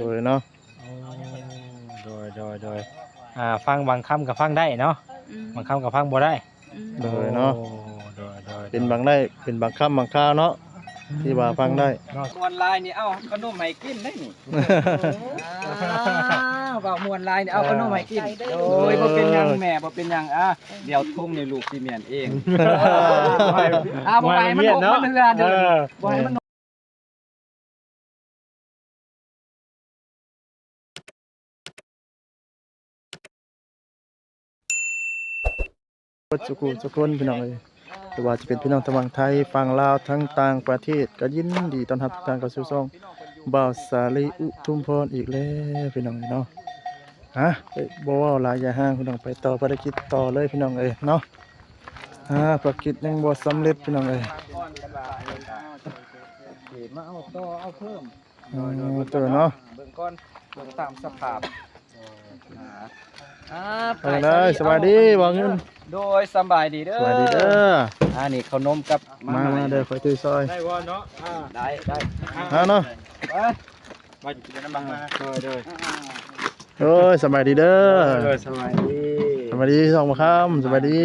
โดยเนาะโดยโดยโดยอ่าฟังบางคำกับฟังได้เนาะอืมบางคำกับฟังบ่ได้อืมโดยเนาะ โอ้โดยโดยเป็นบางได้เป็นบางคำบางคราวเนาะที่ว่าฟังได้ เนาะมวนลายนี่เอาขนมให้กินได้นี่ว่ามวนลายนี่เอาขนมให้กินโอ้ยบ่เป็นหยังแม่บ่เป็นหยังอะเดี๋ยวทุ่งนี่ลูกสิเมียนเองอ่าบ่ให้มันออกมันเฮือเด้อบ่ให้มัน สุขุสุคนพี่น้องเอ้ยไม่ว่าจะเป็นพี่น้องทางฝั่งไทยฝั่งลาวทั้งต่างประเทศก็ยินดีต้อนรับทุกท่านเข้าสู่ช่องบ่าวสาลีอุทุมพรอีกแล้วพี่น้องเนาะฮะไปบ่เว้าหลายอย่าห่างพี่น้องไปต่อภารกิจต่อเลยพี่น้องเอ้ยเนาะอ่าภารกิจยังบ่สำเร็จพี่น้องเอ้ยมาเอาต่อเอาเพิ่มอืมตัวเนาะเบิ่งก่อนเบิ่งตามสภาพ อ่าไปเลยสวัสดีว่าเงินโดยสำบายดีเด้อสวัสดีเด้ออ่านี่ขนมกับมามาเด้อคอยตื้อซอยได้บ่เนาะอ่าได้ได้ฮะเนาะไปมาอยู่ในน้ำบังมาโดยโดยโอ้ยสบายดีเด้อโดยสบายดีสบายดีสองมาค่ำสบายดี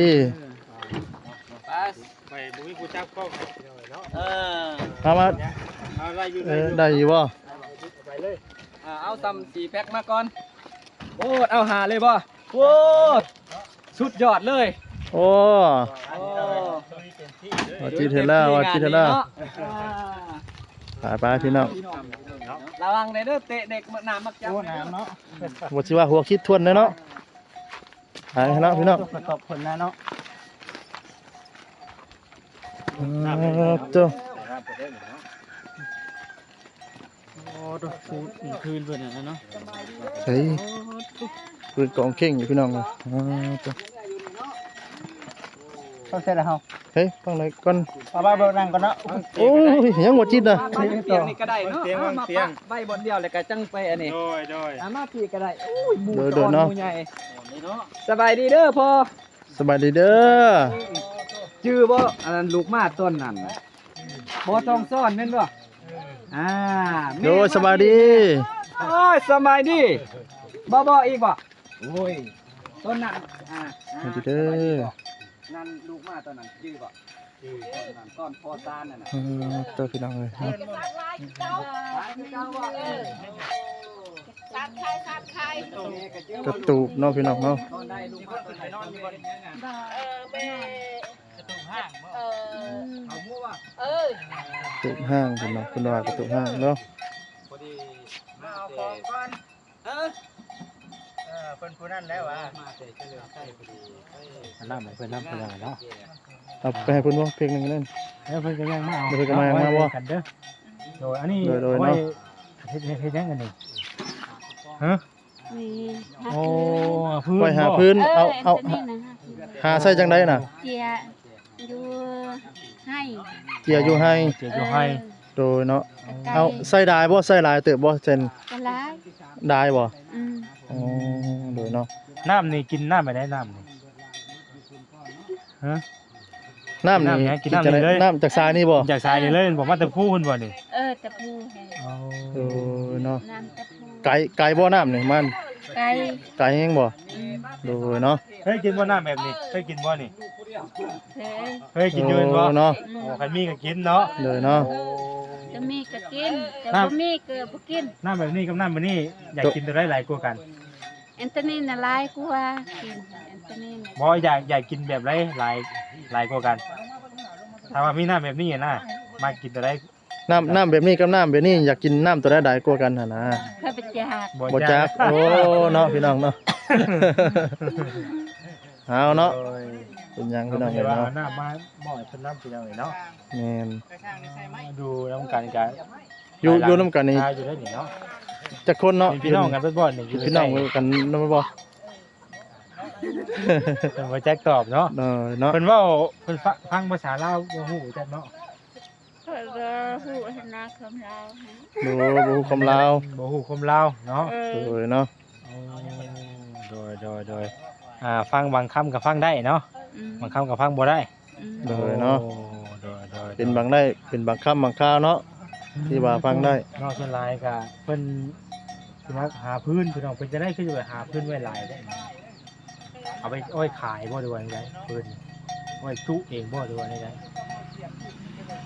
ไปไปบุ้ยกูจับกล้องให้พี่น้องเนาะเออมามาเอาไล่อยู่เอไล่ออยู่ได้อยู่บ่ไปเลยอ่าเอาตำสีแพ็คมาก่อน โอ้เอาหาเลยบ่โอ้สุดยอดเลยโอ้โอ้ว่าจีเทล่าว่าจีเทล่าอ่าไปไปพี่น้องระวังเด้อเตะเด็กมันน้ำมักจับน้ำเนาะบ่สิว่าหัวคิดทวนเลยเนาะไปเนาะพี่น้องประกอบผลนะเนาะเออเจ้าโอ้ ดูฟูดคืนเพิ่นนะเนาะใช่ปืนกองเข่งอยู่พี่น้องเลยอ่าเจ้าเข้าใจแล้วเฮาเฮ้ยฟังหน่อยก่อนเอาบ้าบ่นั่งก่อนเนาะโอ้ยยังบ่จิตอะเตียงนี่ก็ได้เนาะเอามาปะใบบนเดียวแล้วก็จังไปอันนี้โดยโดยอามาพี่ก็ได้โอ้ยหมูตอนหมูใหญ่สบายดีเด้อพ่อสบายดีเด้อจื้อบ่อันนั้นลูกมาต้นนั่นบ่ต้องซ่อนแม่นบ่ อ่าโดยสบายดีโอ้ยสบายดีบ่บ่อีกบ่โอ้ยต้นนั้นอ่าสบายดีเด้อนั่นลูกมาต้นนั้นจื้อบ่จื้อต้นนั้นต้นพอตานนั่นน่ะเออเจ้าพี่น้องเลยเนาะตายคือเก่าบ่เอ ก็จื้อกระตูบเนาะพี่น้องเนาะต้นได้ลูกมาต้นไหนนอนอยู่บ่เนี่ยเออแม่เออเอาหมู่ว่ะเออกระตูบห้างพี่น้องคุณว่ากระตูบห้างเนาะพอดีมาเอาของก่อนเออเออเพิ่นผู้นั้นแล้วอะมาเตะเฉลิมไส้พอดีน้ำให้เพิ่นน้ำเพิ่นเอาเนาะเอาไปให้เพิ่นบ่เพลงหนึงนั่นเออเพิ่นก็ยังมาเอาเพิ่นก็มายังมาบ่กันเด้อโดยอันนี้โดยโดยเอาไว้เนาะเฮ็ดเฮ็ดเฮ็ดยังกันนี่ ฮะมีโอ้พื้นไว้หาบ่พื้น เอเอาอเอาอันนี้นะหาใส่จังไดน่ะ เจียอยู่ให้เกียร์อยู่ให้เจียอยู่ให้โดยเนาะเออเอาใส่ได้บ่ใส่หลายเติบบ่เจนกะลายได้บ่อืมอ๋อโดยเนาะ น้ำนี่กินน้ำไปได้น้ำนี่ฮะ น้ำนี่น้ำเนี่ยกินน้ำจะได้นี่เลย น้ำจากทรายนี่บ่จากสายนี่เลยบอกว่าแต่ผู้คนบ่นี่เออตะพูให้โดยเนาะน้ำตะพู ไก่ไก่บ่น้ำนี่มันไก่ไก่แห้งบ่อืมโดยเนาะเคยกินบ่น้ำแบบนี้เคยกินบ่นี่เฮ้ยเคยกินอยู่แม่นบ่โเนาะอืโอ้มคันมีก็กินเนาะโดยเนาะ จะมีก็กินแต่น้ำบ่มีก็บ่กินน้ำแบบนี้กับน้ำแบบนี้อยากกินตัวได้หลายกว่ากันอันตวนี้น่ะหลายกว่ากินอันตวนี้น่ะบ่อยากอยากกินแบบไรหลายหลายกว่ากันถ้าว่ามีน้ำแบบนี้นะมากินตัวได้ น้ำน้ำแบบนี้กับน้ำแบบนี้อยากกินน้ำตัวใดใดกว่ากันหั่นนะเพื่อไปจากบ่จักโอ้เนาะพี่น้องเนาะ เอาเนาะโอ้ยเป็นหยังก็พี่น้องไม่เอ้ยว่าเนาะน้ำมาบ่อยเป็นน้ำเป็นยังไงเนาะแม่นดูน้ำกันกันอยู่อยู่นํกันนี่ทายอยู่ได้นี่เนาะจักคนเนาะเป็นพี่น้องกันเป็นบ่อยนี่พี่น้องกันนำบ่เป็นบ่แจ็คตอบเนาะเออเนาะเพิ่นเว้าเพิ่นฟังฟังภาษาลาวบ่ฮู้จักเนาะ เพื่อก็หูหนาคำเราฮะดูบ่ฮู้คำลาวบ่ฮู้คำลาวเนาะเอโดอยเนาะโดยโดยโดยอ่าฟังบางคำก็ฟังได้เนาะอืมบางคำก็ฟังบ่ได้อืมโดยเนาะ โอ้โดยโดยเป็นบางได้เป็นบางคำบางคราวเนาะ ที่ว่าฟังได้ นอกส่วนหลายก็เพิ่นสิมาหาพื้นพี่น้องเป็นจะได้ขึ้นไปหาพื้นไว้หลายได้เอาไปอ้อยขายบ่ด้วยไงพื้นไว้จุเองบ่ด้วยไง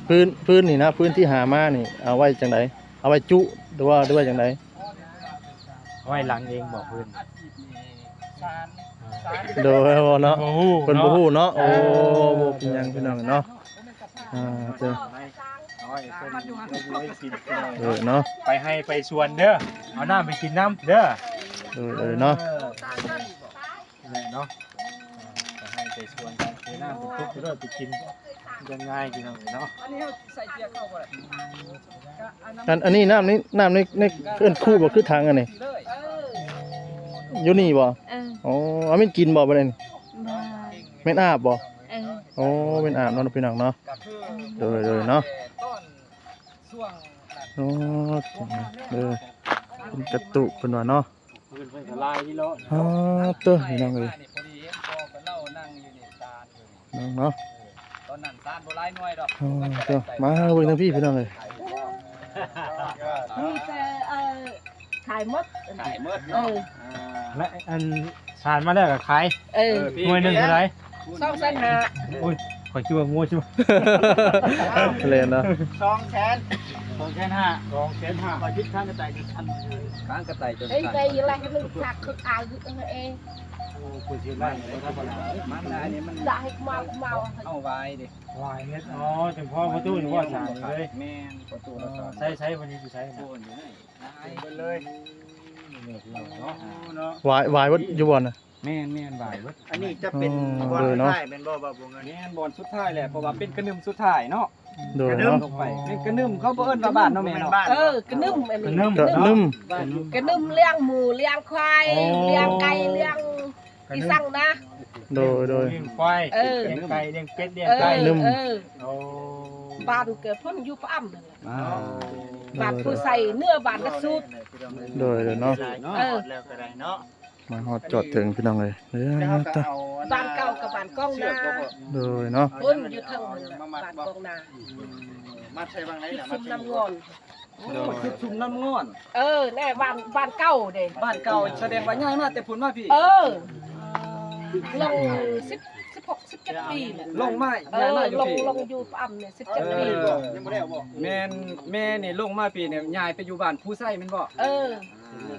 พื้นพื้นนี่นะพื้นที่หามานี่ เอาไว้จังไดเอาไว้จุหรือว่าหรือว่าจังไดไว้หลังเองบอกพื้นโดยว่าเนาะโอ้โหเพิ่นบ่ฮู้เนาะโอ้บ่เป็นหยังพี่น้องเนาะอ่าเจ้าเออเนาะไปให้ไปชวนเด้อเอาน้ำไปกินน้ำเด้อเออเออเนาะนี่เนาะไปให้ไปชวนกันไปน้ำไปทุกข์เด้อไปกิน ยังไงกินเอาเนาะอันนี้เราใส่เกียร์เข้าบ่ได้อันอันนี้น้ำนี่น้ำนี่นี่เอิ้นคู่บ่คือทางอันนี้เลยอยู่นี่บ่เอออ๋อเอาแม่นกินบ่บัดนี้มาแม่นอาบบ่เออโอ้เป็นอาบเนาะพี่น้องเนาะ ก็คือโดยโดยเนาะ ต้นช่วงโอ้เด้อเป็นกระตุกเพิ่นว่าเนาะเพิ่นเพิ่นก็ลายนี่เนาะอ๋อเตัวพี่น้องเอ้ยนี่พอดีเห็นพอก็เล่านั่งอยู่นี่ตาลอยู่นี่น้องเนาะต อนนั้นตาลบ่หลายหน่วยดอกอ๋อเตัวมาเบิ่งทางพี่พี่น้องเอ้ยมีแต่เออขายหมดขายหมดเอเนาะอและอันชานมาแล้วก็ขายเออหน่วยหนึงเท่าไหร่สองแสนห้าโอ้ยข่อยคิดว่างัวใช่ไหมเล่นเนาะ สองแสน สองแสนห้าสองแสนห้าข่อยคิดค่ากระต่ายกันพันข้างกระต่ายจนเอ้ยสั่นไปอะไรกันนึกถักคือเอาเออเองโอ้คุยเสียได้เลยครับมันนะอันนี้มันได้เมาเมาเอาไว้ดิวายเนี่ยอ๋อจังพ่อประตูนี่ว่าสารเลยแม่นประตูละสองใช้ใช้วันนี้กูใช้โดนะนอยู่ไหนได้ไปเลยเนี่ยเนาะเนาะวายวายบ่อยู่บ่น่ะ แม่นแม่นบ่ายเบิดอันนี้จะเป็นอ๋อบอลเออเนาะท้ายเป็นบ่บ่บ่เงินแม่นบอลสุดท้ายแหละเพราะว่าเป็นกระนึมสุดท้ายเนาะ โดยเนาะลงไปเป็นกระนึมเขาบ่เอิ้นว่าบ้านเนาะแม่เนาะเออกระนึ่มอันนี้ก็นุ่มกระนึ่มเลี้ยงหมูเลี้ยงควายเลี้ยงไก่เลี้ยงอีสั่งนะ โดยโดย เลี้ยงควายเออ เลี้ยงไก่เลี้ยงเป็ดเลี้ยงเออไก่นึ่ม เออโอ้บ้านเกิดพ้นอยู่ป้อมนั่นแหละอ่าบ้านผู้ใส่เนื้อบ้านกระสูดโดยโดยเนาะ เออ แล้วก็ได้เนาะ มาฮอดจอดถึงพี่น้องเอ้ยเด้แล้วอเขาก็ตะเอาอันบ้านเก่ากับบ้านกล้องเชือนากบ่บ่โดยเนาะพ้นอยู่ทางนั้นน่ะบ้านกล้องนามัดใส่บางไหนคิดน่ะซุมัดมใส่น้ำงอนโอ้คือชุมน้ำงอน เออแน่บ้านบ้านเก่าเด้บ้านเก่าแสดงว่าย้ายมาแต่พุ่นมาพี่ เออลงสิบสิบหกสิบเจ็ดปีแหละลงมาเอย้ายอมาอยู่ลงพี่ลงอยู่ปั๊มเนี่ยสิบเจ็ดเอปีอยังบ่ได้เอาบ่แม่นแม่นี่ลงมาพี่เนี่ยย้ายไปอยู่บ้านผู้ไส้แม่นบ่เอออยู่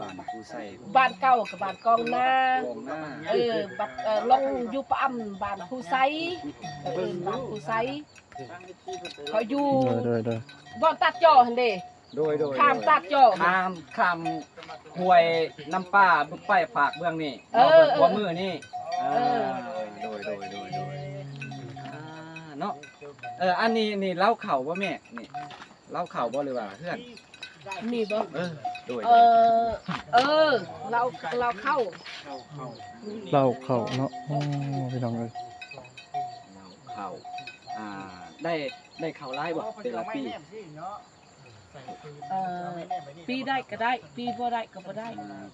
บ้านผู้ไส้บ้านเก่ากับบ้านกองนาลงหน้าเออบัดเออลงอยู่ปั๊มบ้านผู้ไซเออบ้านผู้ไซเขาอยู่โดยโดยโดยบ่อนตัดจอหั่นเด้โดยโดยข้ามตัดจอข้ามข้ามห้วยน้ำป้าบึกไปฝากเบื้องนี่เออเบิ่งหัวมือนี่เออ โดยโดยโดยโดยอ่าเนาะเอออันนี้นี่เล่าเข่าบ่แม่นี่เล่าเข่าบ่หรือว่าเพื่อน มีบ่เออโดยเออ เออ เราเราเข้า เหล้าเข้าเนาะอ๋อพี่น้องเอ้ยเล่าเข่าอ่าได้ได้เข่าไล่บ่แต่ละปีเออปีได้ก็ได้ ปีบ่ได้ก็บ่ได้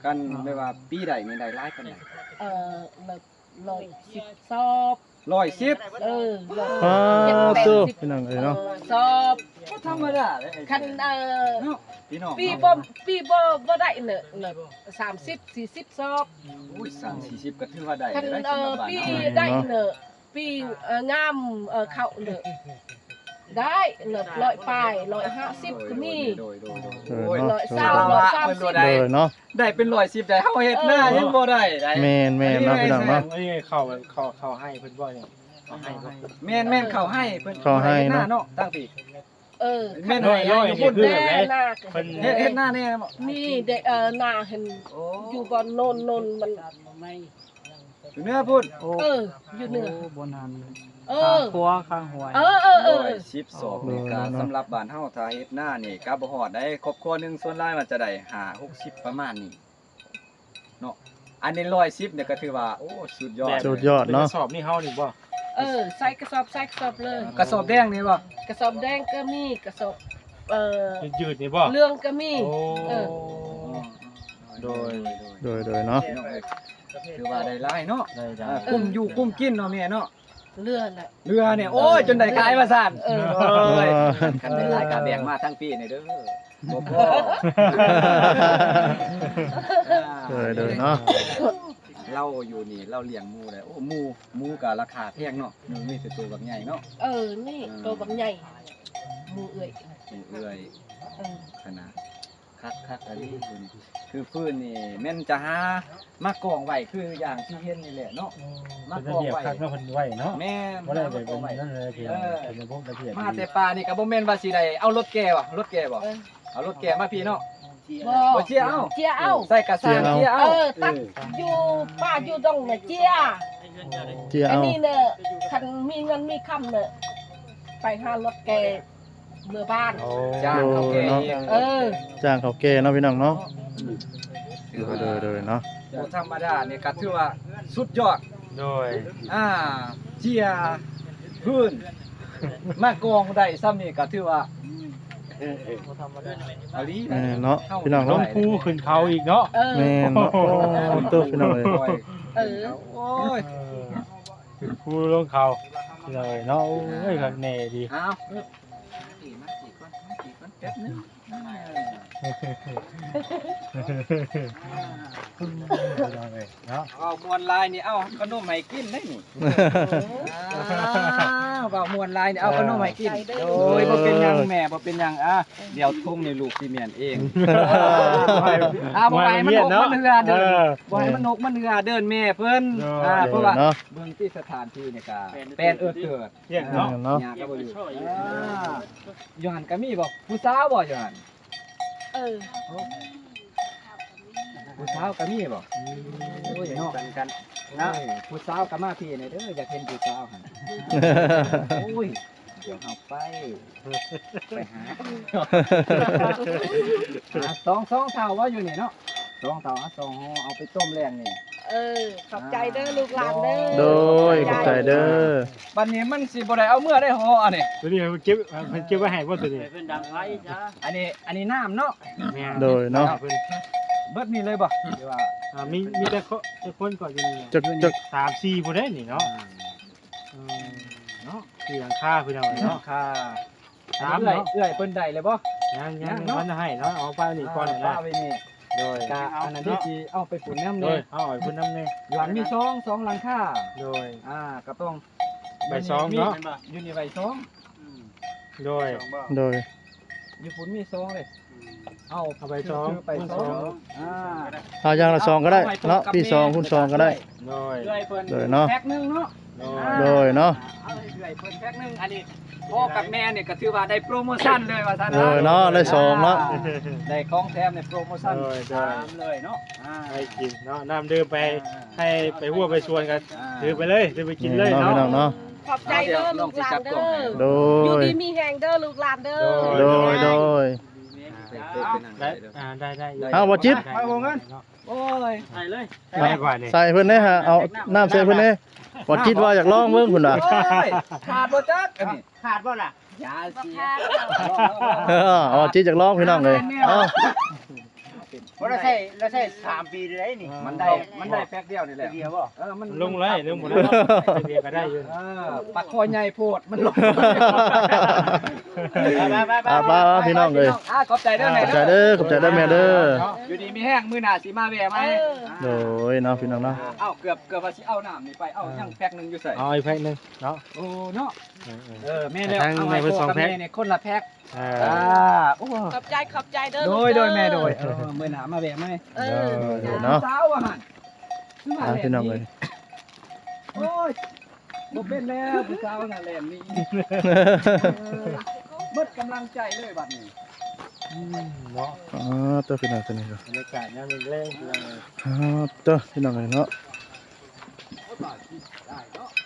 กันไม่ว่าปีใดนี่ได้ไล่ปานใดเออแบบร้อยสิบสอบ ร้อยสิบเออร้อยอ้าเจ็ดวแปดเตัวสิบพี่น้องเอ้ยเอเนาะอสอบก็ธรรมดาเลยคันเออเนาะพี่น้องปีบ่ปีบ่บ่ได้เนอะเนอะสามสิบสี่สิบสอบอุ้ย3 40ก็ถือว่าได้คันได้เอสำหรัอบบ้านปีเฮาได้เนอะปีเอองามเออเข้าเนอะ ได้เนอะร้อยปลายร้อยห้าสิบก็มีโดยโดยโดยเออโอ้ยเนาะร้อยโดสามยร้อยสามสิบ โดยเนาะได้เป็นร้อยสิบได้เฮาเฮ็ดหน้ายังบ่ได้ได้แม่นแม่นเนาะพี่น้องเนาะเอ้ยเข้าเข้าเข้าให้เพิ่นบ่เนี่ยเข้าให้บ่ แม่นแม่นเขาให้เพิ่นเขาให้เนาะเนาะตั้งปีเออแม่นน้อยน้อยนี่คือแบบไหนแน่หน้าก็เพิ่นเฮ็ดเฮ็ดหน้าแน่บ่มีเด็กเออหน้าเห็นโอ้อยู่บอนโนนโนนมัน อยู่เนื้อพุ่นเออ อยู่เหนือบ่นานเออ ครัวข้างห้วยเออเออเอร้ออยสิบสองนี่ก็สำหรับบ้านเฮาถ้าเฮ็ดหน้านี่ก็บ่ฮอดได้ครอบครัวหนึงส่วนหลายมันจะได้5 60ประมาณนี้เนาะอันนี้110เนี่ยก็ถือว่าโอ้สุดยอดสุดยอดเนาะป็กระสอบนี่เฮานี่บ่เออ ใส่กระสอบใส่กระสอบเลย กระสอบแดงนี่บ่กระสอบแดงก็มีกระสอบเอ่อยืดๆนี่บ่เหลืองก็มี โอ้ เออ โดย โดยโดยเนาะพี่น้องเอ้ย ถือว่าได้หลายเนาะได้ได้ อ่ากุ้มอยู่กุ้มกินเนาะแม่เนาะ เลือดแหละ เรือเนี่ยโอ้ยจนได้ขายมาสั่นเออโอ้ยเออคันได้หลายกาแบ่งมาทั้งปีนี่เด้อบ่พอเออเด้อเนาะ เราอยู่นี่เราเลี้ยงหมูได้โอ้หมูหมูก็ราคาแพงเนาะหมูมีแต่ตัวแบบใหญ่เนาะเออ นี่ตัวบางใหญ่หมูเอื่อยหมูเอื้อยเออขนาด คักคักอะไรคือนี่คือฟืนนี่แม่นจะหามากองไว้คืออย่างที่เห็นนี่แหละเนาะเป็นระเบียบคักเนาะเพิ่นไว้เนาะแม่นบ่ได้ไปมากเป็อนงไว้นั่นเลยเพียงเป็นระบบระเบียบมาแต่ป่านี่ก็บ่แม่นว่าสิได้เอารถแก่ว่ะรถแก่บ่เออเอารถแก่มาพี่เนาะบ่บ่เจียเอาเจียเอาใส่กระสานเจียเอเอาอตักอยู่ป้าอยู่ตรงน่ะเจียเจียอันเอานี้เนี่ยคันมีเงินมีคำเนี่ยไปหารถแก เมื่อบ้าน โอ้จ้างเขาแก่เองเออจ้างเขาแก่เนาะพี่น้องเนาะถือเด้อว่าเด้อเนาะบ่ธรรมดาเนี่ยก็ถือว่าสุดยอด โดยอ่าเจียพื้นมากองได้ซ้ำนี่ก็ถือว่าเอาลีเออเนาะพี่น้องลเนาะงภูขึ้นเขาอีกเนาะเออ แม่นเนาะโอ้ตัวพี่น้องเอ้ยเออ โอ้ยเออขึ้นภูลงเขาเลยเนาะโอ้ยคักแน่ดี เอา Sikat. เนาะเอามวนลายนี่ เอาขนมให้กินได้นี่อ้าวเอามวนลายนี่ เอาขนมให้กิน โอ้ยบ่เป็นหยังแม่บ่เป็นหยังอะเดี๋ยวทุ่งนี่ลูกสิเมียนเองอ่าบ่ให้มันนกมันเหือเดินบ่ให้มันนกมันเหือเดินแม่เพิ่นอ่าเพราะว่าเนาะเบิ่งที่สถานที่นี่ก็แปลนเอิดเกิดเยี่ยมเนาะเนาะหญ้าก็บ่อยู่อ่าอยู่หันก็มีบ่ผู้สาวบ่อยู่หัน เออผู้สาวก็มีบ่โอ้ยเนาะกันกันนะผู้สาวก็มาพี่นี่เด้ออยากเห็นผู้สาวหั่นโอ้ยเดี๋ยวเอาไปไปหาหาสองสองเท่าว่าอยู่นี่เนาะสองเท่าอะสองห่อเอาไปต้มแรงนี่ เออ ขอบใจเด้อลูกหลานเด้อโดยขอบใจเด้อบัดนี้มันสิบ่ได้เอาเมื่อได้ห่ออันนี้ตัวนี้มันเก็บมันเก็บไว้ให้บ่ตัวนี้อันนี้อันนี้น้ำเนาะแม่โดยเนาะเพิ่นเบิดนี่เลยบ่หรือว่าอ่ามีมีแต่คนแต่คนก่อนอยู่นี่จักจักสามสี่ผู้ได้นี่เนาะอืมเนาะที่หลังคาพี่น้องเนาะเนาะค่ะสามเอื้อยเนาะเอื้อยเพิ่นได้เลยบ่ยังยัยังงเนาะมันให้เนาะเอาไปนี่ก่อนป้านะไว้นี่ โดยกะอันนั้นที่สิเอาไปฝุ่นน้ำโดนี่ยเอาไอ้พุ่นน้ำแน่หลังมีซองสองหลังคาโดย อ่าก็ต้องใบซองเนาะอยู่นี่ใบซองโดยโดย อยู่ฝุ่นมีซองเลยเอาเอาใบซองไปพุ่นซซอองงอ่าเอาอย่างละซองก็ได้เนาะพี่ซองคุณซองก็ได้ โดยเอื้อยเพิ่นโดยเนาะ แพ็คหนึงเนาะโดอ่ยโดยเนาะ เอาให้เอื้อยเพิ่นแพ็คหนึงอันนี้ พ่อกับแม่เนี่ยก็ถือว่าได้โปรโมชั่นเลยว่าซั่นโดยเนาะได้ซองเนาะได้ของแถมในโปรโมชั่นโดยโดยสามเลยเนาะอ่าให้กินเนาะน้ำดื่มไปให้ไปหัวไปชวนกันถือไปเลยถือไปกินเลยเนาะเนาะพี่น้องเนาะขอบใจเด้อลูกหลานเด้อโดอยู่ยดีมีแหงเด้อลูกหลานเด้อโดยโดยได้อ่าได้ได้เอาบ่จิ๊บไปวงเงินโอ้ยได้กว่านี่ใส่เพิ่นได้ฮะเอาน้ำใส่เพิ่นได้ บ่คิดว่าอยากลองเบิ่งพุ่นน่ะโอ้ยขาดบ่จักอันนี้ขาดบ่ล่ะยาสีเออเอาจิอยากลองพี่น้องเลยเอ้า บ่ได้ใช้แล้วใช้สามปีได้นี่มันได้ มันได้แป๊กเดียวนี่แหละเดียวบ่เออมันลงเลยลงหมดแล้วเบียร์ก็ได้อยู่เออปากคอใหญ่โพดมันลงอ่าป้าพี่น้องเลยอ่าขอบใจเด้อขแม่อบใจเด้อขอบใจเด้อแม่เด้ออยู่ดีมีแห้งมื้อหน้าสิมาแวะไหมเออโดยเนาะพี่น้องเนาะเอ้าเกือบเกือบว่าสิเอาน้ำนี่ไปเอ้ายังแพ็กหนึงอยู่ใส่เอาอีกแพ็คหนึงเนาะโอ้เนาะเออเออเออแม่แล้วทั้งเอาในไว้เพิ่นพ่สองกับแพ็คแม่เนี่ยคนละแพ็คเออ่าอโอ้ขอบใจขอบใจเด้อโดลูกยเด้อโดยแม่โดยเออมื้อหน้ามาแวะไหมเออโดยเนาะสาวอะหั่นคือมาอ่าแหลมพี่น้องเลยโอ้ยบ่เป็นแล้วผู้สาวน่ะแหลมนี่เออหมดกำลังใจเลยบัดนี้อืมเนาะอ๋อตัวพี่น้องตัวนี้เนาะบรรยากาศยามเล่นๆเลยอ๋อตัวพี่น้องเลยเนาะเ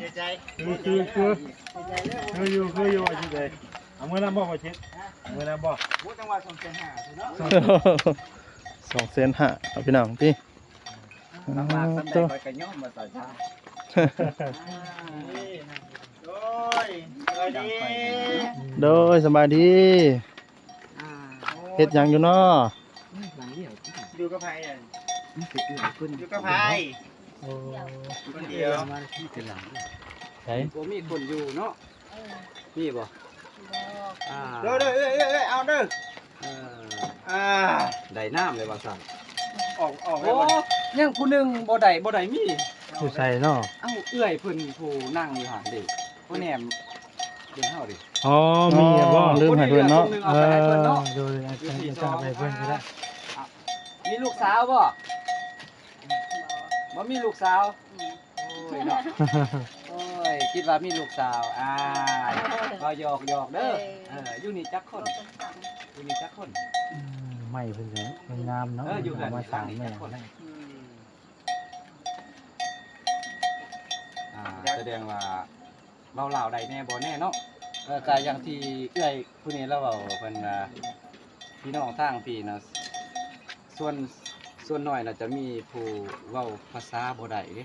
สียใจคือคือคือคืออยู่คืออยู่อาชีพใดเอามือน้ำบ่มาเช็ดมือน้ำบ่บ่จังหวัดสงขลาเนาสองเซนห้าเอาพี่น้องที่ลำบากสำใดตัวไปก็ย่อมมาใส่ชาโอ้ยสวัสดีโดยสบายดีเฮ็ดหยังอยู่เนาะหลังเดียวอยู่กับไผอะ นี่สิเอื้อขึ้นอยู่กับไผโอ้คนเดียวมาที่เป็นหลังใช่บ่มีคนอยู่เนาะมีบ่อ่าเด้อเด้อเอ้ยเอ้ยเอ้ยเอาเด้อเอออ่าได้น้ำเลยว่าสั่นออกออกเลโอ้ยบ่ยังผู้หนึงบ่ได้บ่ได้มีผู้ใส่เนาะเอ้าเอื้อยเพิ่นผู้นั่งอยู่หั่นดิผู้แหนมเดี๋ยวเฮาดิ อ๋อมีอะบ่ลืมให้เพิ่นเนาะเอาไปให้เพิ่นเนาะโดยอาจารย์จะไปเพิ่นก็ได้มีลูกสาวบ่ บ่มีลูกสาวโอ้ยเนาะโอ้ยคิดว่ามีลูกสาวอ่าก็หยอกหยอกเด้อเอออยู่นี่จักคนอยู่นี่จักคนอืมไม่เพิ่นเลยมันงามเนาะเอออยู่กันเอามาสร้างแม่จักคนอ่าแสดงว่าเราเล่าวใดแน่บ่แน่เนาะเออก็อย่างที่เอื้อยผู้นี้เราเว้าเพิ่นว่าพี่น้องทางพี่นะส่วน ส่วนน้อยน่ะจะมีผู้เว้าภาษาบ่ได้เด้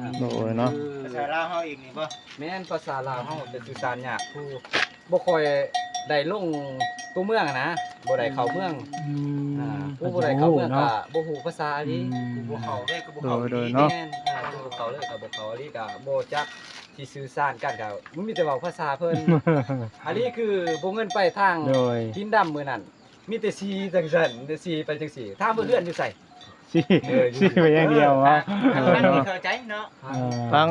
อ่าโดยเนาะคือภาษาลาวเฮาอีกนี่บ่แม่นภาษาลาวเฮาจะสื่อสารยากผู้บ่ค่อยได้ลงตัวเมืองอะนะบ่ได้เข้าเมืองอืมอ่าผู้บ่ได้เข้าเมืองก็เนาะบ่ฮู้ภาษาอันนี้อืมบ่เข้าได้ก็บ่โดเข้ายโดยดีเนาะแม่นอ่าผู้บ่เข้าเลยก็บ่เข้าอันนี้ก็บ่จักที่สื่อสารกันก็มันมีแต่เว้าภาษาเพิ่น อันนี้คือบ่เงินไปทางโดย ดินดำมื้อนั้นมีแต่สีจังซั่นแต่สีไปจังซี่ทางเพื่อนอยู่ไส สิเออสิไปอย่างเดียววะนั่นนี่เข้าใจเนาะเออฟัง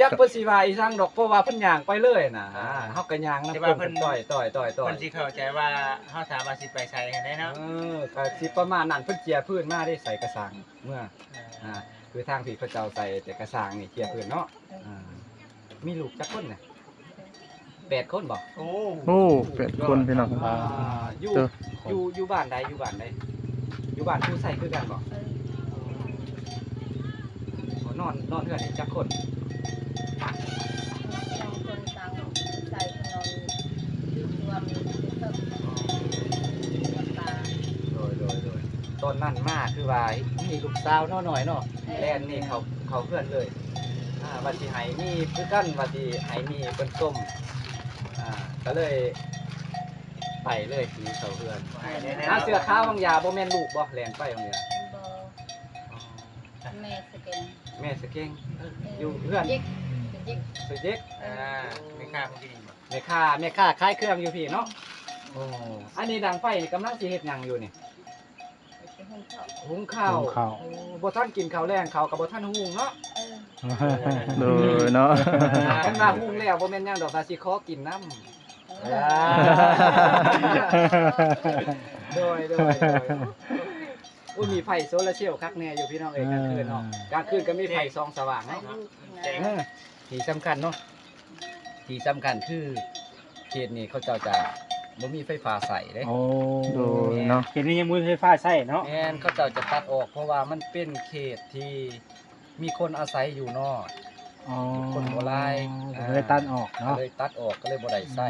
จักเพิ่นสิว่าอีสังดอกเพราะว่าเพิ่นย่างไปเลยน่ะเฮาก็ย่างนำแต่เพิ่ว่าเพิ่น นต่อยต่อยต่อยต่อยเพิ่นสิเข้าใจว่าเฮาถามว่าสิไปไสกันได้เนาะเออก็สิประมาณนั้นเพิ่นเจียพื้นมาได้ใส่กระสังเมื่อ อ่าคือทางที่เขาเจ้าใส่แต่กระสังนี่เจียพื้นเนาะอ่ามีลูกจักคนน่ะแปดคนบ่โอ้โอ้เป็ดคนพี่น้อง อ่าอยู่เจออยู่อยู่บ้านใดอยู่บ้านใด อยู่บ้านผู้ใส่คือกันบ่อ๋อนอนนอนเฮือนนี่จักคนโดยโดยโดยตอนนั้นมาคือว่ามีลูกสาวน้อหน่อยเนาะแล่นนี่เขาเขาเพื่อนเลยอ่าวันที่ไห้มีคือกันวันที่ไห้มีเป็นส้มอ่าก็เลย ไปเลยทีเขาเพื่อนอาเสือขาวบางยาบ่แม่นลูกบ่แล่นไปบางยาแม่สเก่งอยู่เพื่อนสุดเด็กอ่าไม่ค่าคนที่นี่บ่แม่ค้าแม่ค้าขายเครื่องอยู่พี่เนาะโอ้อันนี้ดังไฟนี่กำลังสิเฮ็ดหยังอยู่นี่หุงข้าวหุงข้าวโอ้บ่ทันกินข้าวแรงข้าวก็บ่ทันหุงเนาะโดยเนาะคันว่าหุงแล้วบ่แม่นหยังดอกว่าสิขอกินน้ำ โดยโดยโดยอุ้ยมีไฟโซลาร์เซลล์คักแน่อยู่พี่น้องเอ้ยกลางคืนเนาะกลางคืนก็มีไฟส่องสว่างเนาะเจ๋งเออที่สำคัญเนาะที่สำคัญคือเขตนี้เขาเจ้าจะบ่มีไฟฟ้าใส่เด้ โอ้โดยเนาะเห็นนี่ยังมือไฟฟ้าใช่เนาะแม่นเขาเจ้าจะตัดออกเพราะว่ามันเป็นเขตที่มีคนอาศัยอยู่เนอก อ๋อคนโบราณก็เลยตัดออกก็เนาะเลยตัดออกก็เลยบ่ได้ใส่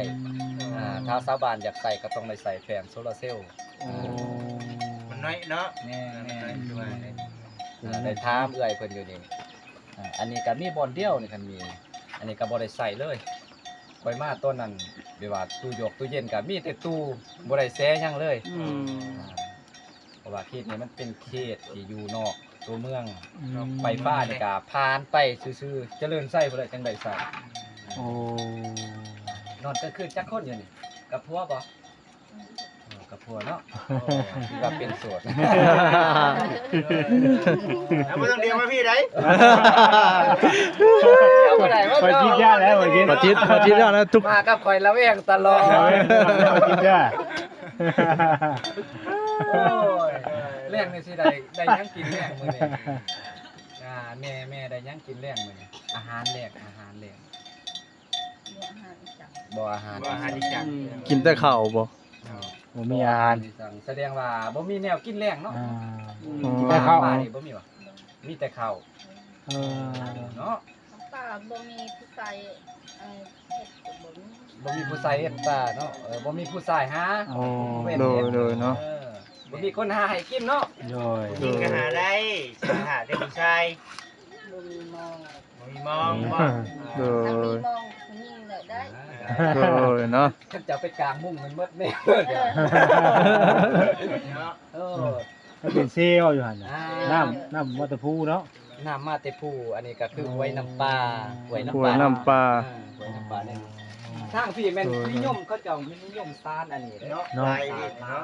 อ่าถ้าชาวบ้านอยากใส่ก็ต้องได้ใส่แผงโซลาร์เซลล์โอ้มันน้อยเนาะแม่มันแม่น้อยด้วยอ่าได้ถามเอื้อยเพิ่นอยู่นี่อ่าอันนี้ก็มีบ่อนเดียวนี่คันมี อันนี้ก็บ่ได้ใส่เลยไปมาต้นนั้นเดี๋ยวว่าตู้ยกตู้เย็นก็มีแต่ตู้บ่ได้แซ่หยังเลยอืมเพราะว่าเขตนี้มันเป็นเขตที่อยู่นอก ตัวเมืองอืมไฟฟ้านี่ก็ผ่านไปซื่อๆเจริญไส้บ่ได้จังได๋ซะโอ้นอนกลางคืนจักคนอยู่นี่กับผัวบ่เออกับผัวเนาะโอ้คิดว่าเป็นโสดเอาบ่ต้องเรียกมาพี่ได้เอาบ่ได้ว่าไปกินยาแล้วไปกินปฏิทินปฏิทินแล้วนะทุกมากับข่อยละแวงตลอดไปกินยาโอ้ย แรงนี่สิได้ได้หยังกินแรงมื้อนี้อ่าแม่แม่ได้หยังกินแรงมื้อนี้อาหารแรงอาหารแรงบ่อาหารว่าหาดิจักกินแต่ข้าวบ่ผมมีอาหารแสดงว่าบ่มีแนวกินแรงเนาะอ่าอืมกินแต่ข้าวป่นี่บ่มีวะมีแต่ข้าวเออเนาะป้าบ่มีผู้ใส่เอ่อเฮ็ดบ่มีบ่มีผู้ชายเฮ็ดป่าเนาะเออบ่มีผู้ชายหา โอ้เว้นโดยฮ็โดยเนาะ ออ บ่มีคนหาให้กินเนาะโดยกินก็หาได้สิหาได้ผู้ชายบ่มีมองบ่มีมองบ่โดถ้ามียมองผู้หญิงเลยได้โดยเนาะคันจะไปกลางมุ้งมันหมดแน่เนาะเออมันเป็นเซลล์อยู่หั่นน่ะอ่าน้ำน้ำวัตถุภูเนาะน้ำมาแต่ผู้อันนี้ก็คือไว้น้ำปลาไว้น้ำกล้ปวยลาน้ำปลา อ่ไว้น้ำปลาเนี่ยโอ้ทางพี่แม่นนิยมเขาเจ้านิยมซานอันนี้เด้อเนาะเนาะ ลายนี่เนาะ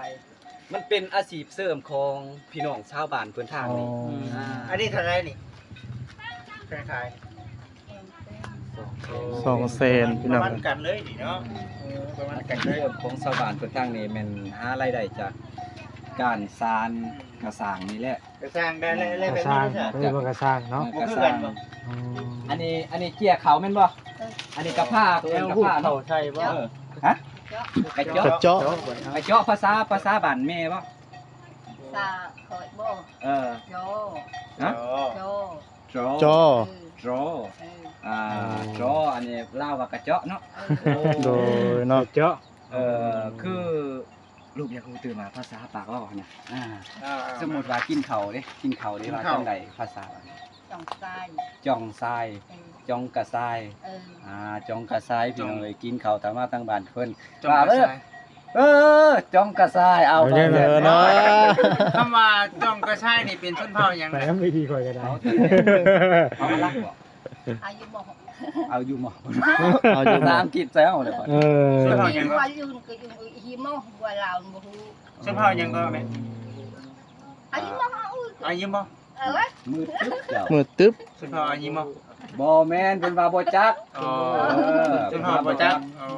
มันเป็นอาชีพเสริมของพี่น้องชาวบ้านเพิ่นทางนี้อ๋ออ่าอันนี้เท่าไหรนี่คล้ายสองเซนๆพี่ปน้ระองมาณกันเลยนี่เนาะเออประมาณกันการเลยเริ่มของชาวบ้านเพิ่นทางนี้แม่นหารายได้จากการสานกระสร้างนี่แหละกระสร้างได้เลยเลยกแบระบสร้านี้งใช่เรียกว่ากระสร้างเนาะบ่คือกันบ่อืมอันนี้อันนี้เกี่ยเขาแม่นบ่อันนี้กระผ้าแล้เพิ่นวกระหูผ้าเขาเนาะใช่บ่เออฮะ กระกระเจาะเจาะกระเจาะภาษาภาษาบ้านแม่บ่ซาคอยบ่เออโยฮะโยจอจอจอเอออ่าจออันนี้ลาวว่ากระเจาะเนาะเออโดยเนาะเจาะเอ่อคือลูกอยากรู้ตื่นมาภาษาปากเว่านะอ่าอ่าสมมุติว่ากินข้าวเด้กินข้าวเด้ว่าจังไดภาษาว่า จ่องทรายจ่องทรายเออจ่องกระทรายเอออ่าจ่องกระทรายพี่น้องเอ้ยกินข้าวตามมาตั้งบ้านเพิ่นจงกระเออสายเออจ่องกระทรายเอาเออเนาะ คำว่าจองกระชายนี่เป็นชนเผ่าหยังแต่ไงก็ไม่ดีกว่าก็ได้ เอาเอามาลักบ่อายุบ่เอาอยู่หมอเอาอยู่ภาษาอังกฤษแซวเลยบ่เออชนเผ่าหยังก็ว่าอยู่ก็อยู่หิมะว่าลาวบ่ฮู้ชนเผ่าหยังก็แม่อายุบ่เอาอายิมบ่เออ มือตึ๊บเจ้ามือตึ๊บชนเผ่าอายิมบ่บ่แม่นเพิ่นว่าบ่จักอ๋อเออชนเผ่าบ่จักอ๋อ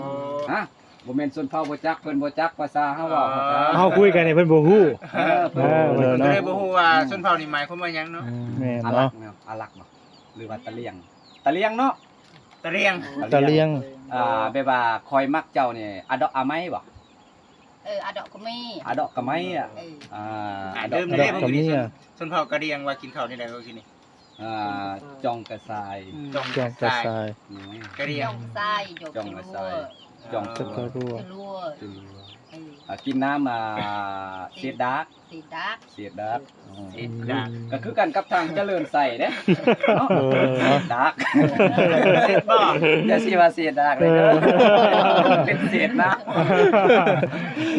ฮะบ่แม่นชนเผ่าบ่จักเพิ่นบ่จักภาษาเฮาเว้าภาษาเฮาคุยกันในเพิ่นบ่ฮู้เออเพิ่นเออเออก็เนาะเลยบ่ฮู้ว่าชนเผ่านี่หมายความว่าหยังเนาะแม่นอาลัเนาะกเนาะอาลักเนาะหรือว่าตะเลียงตะเลียงเนาะตะเรียงตะเลียงอ่าแบบว่าคอยมักเจ้านี่อะดอกอะไม้บ่ เอออาดอกก็มีอะดอกกะไม้อะเอออ่าอ่าอะดอเดิกมดนี่อกผมกะกินเมียชนเผ่ากะเรียงว่ากินข้าวนี่แหละก็กินนี่อ่าจองกระทรายจองจองกระทรายอืมกะเรียจ่งองทรายหยกจ่องกกระระลัทราวยจองจะกระรัวกระลัวอืมเออ อ่ากินน้ำอ่าเสียดดาร์กสีดักเสียดดาร์กอืมเอ็ดดากก็คือกันกับทางเจริญใส่เด้เนาะเออเนาะดาร์กเสร็จบ่อย่าสิว่าเสียดาร์กเลยเด้อเป็นเศษนะ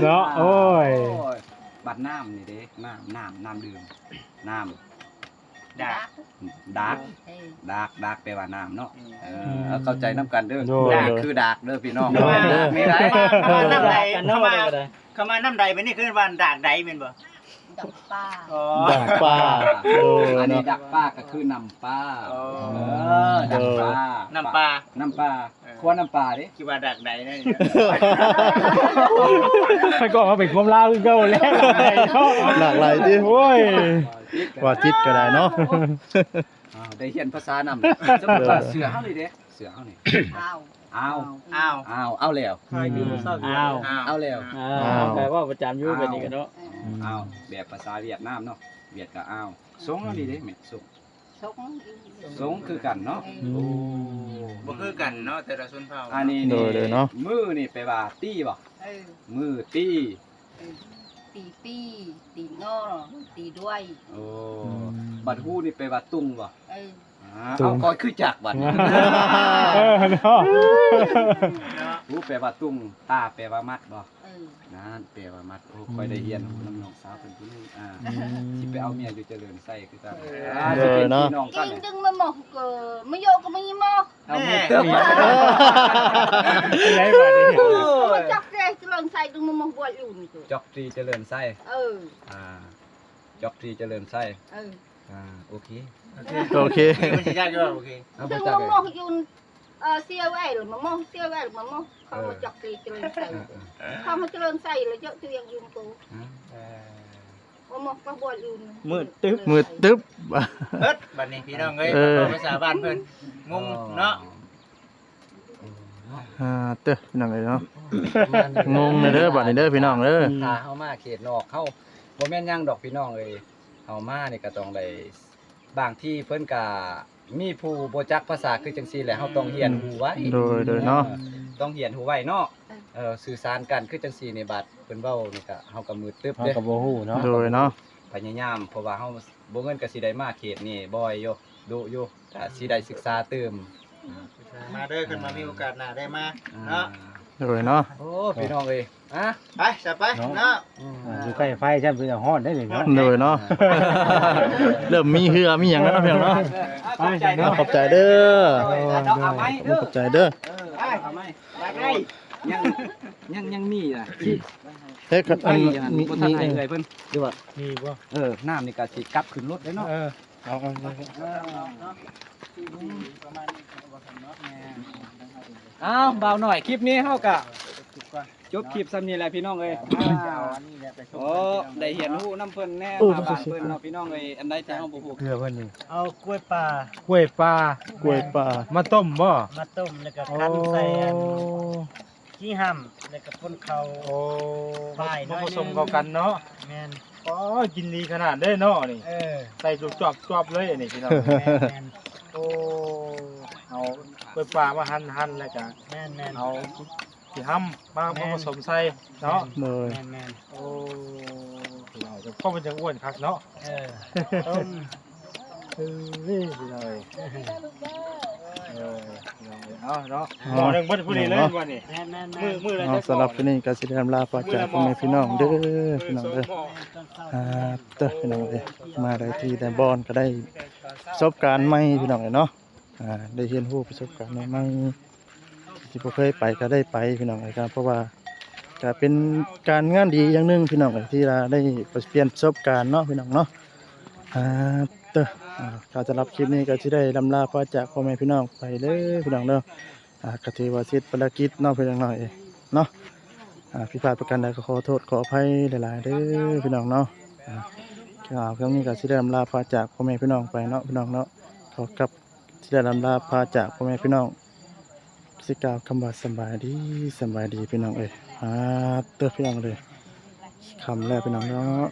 เนาะโอ้ย บัดน้ำนี่เด้น้ำน้ำน้ำดื่มน้ำ ดากดาร์กเออ ดาร์กดาร์กแปลว่าน้ำเนาะเออเอาเข้าใจน้ำกันเด้อโดย ดาร์กคือดาร์กเด้อพี่น้อง โดยโดยไม่ได้เข้ามาน้ำใดเข้ามาเข้ามาน้ำใดเป็นนี่คือว่าดากใดแม่นบ่ดอกป้าอ๋อ ดักปลาโดยอันนี้เนาะ ดักป้าก็คือน้ำปลาอ๋อเออดักปลาน้ำปลา น้ำปลาเออขั้ วน้ำปลาดิคิดว่าดากใดนะมันก็มาเป็นความลาวคือเก่าแล้วหลากหลายเนาะหลากหลายดิโอ้ยว่าจิตก็ได้เนาะอ้าวได้เรียนภาษานำสมมติว่าเสือเฮานี่เด้เสือเฮานี่อ้าวอ้าวอ้าวอ้าวเอาแล้วอ้าวอ้าวเอาแล้วอ้าวแปลว่าประจำอยู่แบบนี้กันเนาะอ้าวแบบภาษาเวียดนามเนาะเวียดก็อ้าวสงเอานี่เด้แม่สง ชกสงคือกันเนาะอืม บ่คือกันเนาะแต่ละชนเผ่าอันนี้โดนี่ยเลยเนาะ มือนี่แปลว่าตี้บ่เออมือตี้ตีปีตีงอตีด้วยโอ้บัดฮู้นี่แปลว่าตุ้งบ่เอออ่า เอาก่อนคือจักบัดเออเนาะฮู้แปลว่าตุ้งตาแปลว่ามัดบ่เออนั่นแปลว่ามัดโอ้ค่อยได้เรียนฮู้น้ำน้องสาวเพิ่นผู้นึงอ่าสิไปเอาเมียอยู่เจริญไส้คือกันอ่าสิเป็นพี่น้องกันกินเนี่ยดึงมาหมกเกอไม่โยกก็ไม่ยมอกเอามือเติบไรบ่นี่มาจับเลยจะลองใส่ดึงมาหมกบวชอยู่นี่จอกตรีเจริญไส้เอออ่าจอกตรีเจริญไส้เอออ่าโอเค โอเคมันสิยากอยู่โอเคเอาดึบ่งจักมาเลยหมกอยู่เออเสียไว้หรือมาหมกเสียไว้หรือมาหมกเขามาจับเลยจะลองใส่เออเขามาจะลองใส่แล้วเยอะตัวยังยืมกูเออมาหมกก็บวชอยู่มืดตึ๊บ เอิดบัดนี้พี่น้องเอ้ยเออ ภาษาบ้านเพิ่นงงเนาะอ่าเด้อพี่น้องเอ้ยเนาะงงเลยเด้อบัดนี้เด้อพี่น้องเด้อถ้าเฮามาเขตนอกเฮาบ่แม่นหยังดอกพี่น้องเอ้ยเฮามานี่ก็ต้องได้ บางที่เพิ่นก็มีผู้บ่จักภาษาคือจังซี่แหละเฮาต้องเรียนรู้ไว้โดยโดยเนาะ ออต้องเรียนรู้ไว้เนาะเออสื่อสารกันคือจังซี่นี่บัดเพิ่นเว้านี่ก็เฮาก็มือตึ๊บเฮาเด้ ก็บ่ฮู้เนาะโดยเนาะ พยายามเพราะว่าเฮาบ่เงินก็สิได้มาเขตนี่บ่อยอยู่ดุอยู่ก็สิได้ศึกษาเติมมาเด้อขึ้นมามีโอกาสหน้าได้มาอ่าเนาะ โดยเนาะโอ้พี่น้องเอ้ยอะไปจะไปเนาะอ่าอยู่ใกล้ไฟใช่เป็นอย่างฮ้อนได้นี่เนาะโดยเนาะเริ่มมีเหือมีหยังแล้วเนาะพี่น้องเนาะขอบใจเด้อขอบใจเด้อเอาเอาไม้เด้อขอบใจเด้อเออเอาไม้ไปอยากได้ยังยังยังมีอะที่เฮ้ยคันไปอันอย่างนั้นมีบ่ทันมีให้เลยเพิ่นดูว่ามีบ่เออน้ำนี่ก็สิกลับขึ้นรถได้เนาะเออเอาเอาเอา อ้าวเบาหน่อยคลิปนี้เฮาก็จบคลิปซ้ำนี้แหละพี่น้องเอ้ยโอ้ได้เห็นฮู้น้ำเพิ่นแน่มาบ้านเพิ่นเนาะพี่น้องเอ้ยอันใดที่เฮาบ่ฮู้เกลือเพิ่นนี่เอากล้วยป่ากล้วยปลากล้วยป่ามาต้มบ่มาต้มแล้วก็โอ้คั้นใส่อันขี้ห่ำแล้วก็พ่นเขาโอ้ฝ่ายน้อยผหนึ่งสมเข้ากันเนาะแม่นอ๋อกินดีขนาดได้เนาะนี่เออใส่จุกจอบจอบเลยนี่พี่น้องแม่นแม่นโอ้เอา กล้วยปลามาหั่นหั่นแล้วก็แม่นแม่นเอาที่ห้ำมามาผสมใส่เนาะเลยแม่นแม่นโอ้เราจะพ่อมันจะอ้วนคักเนาะเออต้มเออนี่พี่น้องเอ้ยเออพี่น้องเอ้ยเอาเนาะหมอหนึงเบิดผู้นี้เลยวันนี้แม่นแม่นมืแม่อนมือละเอาสำหรับที่นี่ก็สิได้อำลาพาจากพ่อแม่พี่น้องเด้อพี่น้องเด้ออ่าเด้อพี่น้องเอ้ยมาได้ที่ได้บอนก็ได้ประสบการณ์ใหม่พี่น้องเอ้ยเนาะอ่า ได้เรียนรู้ประสบการณ์ใหม่ๆที่บ่เคยไปก็ได้ไปพี่น้องเอ้ยครับเพราะว่าก็เป็นการงานดีอย่างหนึงพี่น้องเอ้ยที่เราได้เปลี่ยนประสบการณ์เนาะพี่น้องเนาะอ่าเด้ออ่าจะรับคลิปนี้ก็สิได้ลำลาพาจากพ่อแม่พี่น้องไปเด้อพี่น้องเด้ออ่าก็ถือว่าเสร็จภารกิจเนาะพี่น้องเนาะเอ้ยเนาะอ่าผิดพาดประการใดก็ขอโทษขออภัยหลายๆเด้อพี่น้องเนาะอ่าข่าวครั้งนี้ก็สิได้ลำลาพาจากพ่อแม่พี่น้องไปเนาะพี่น้องเนาะขอกลับ ที่ได้ลำลาพาจากพ่อแม่พี่น้องสิกาวคำว่าสบายดีสบายดีพี่น้องเอ้ยอ่าเด้อพี่น้องเลยคำแรกพี่น้องเนาะ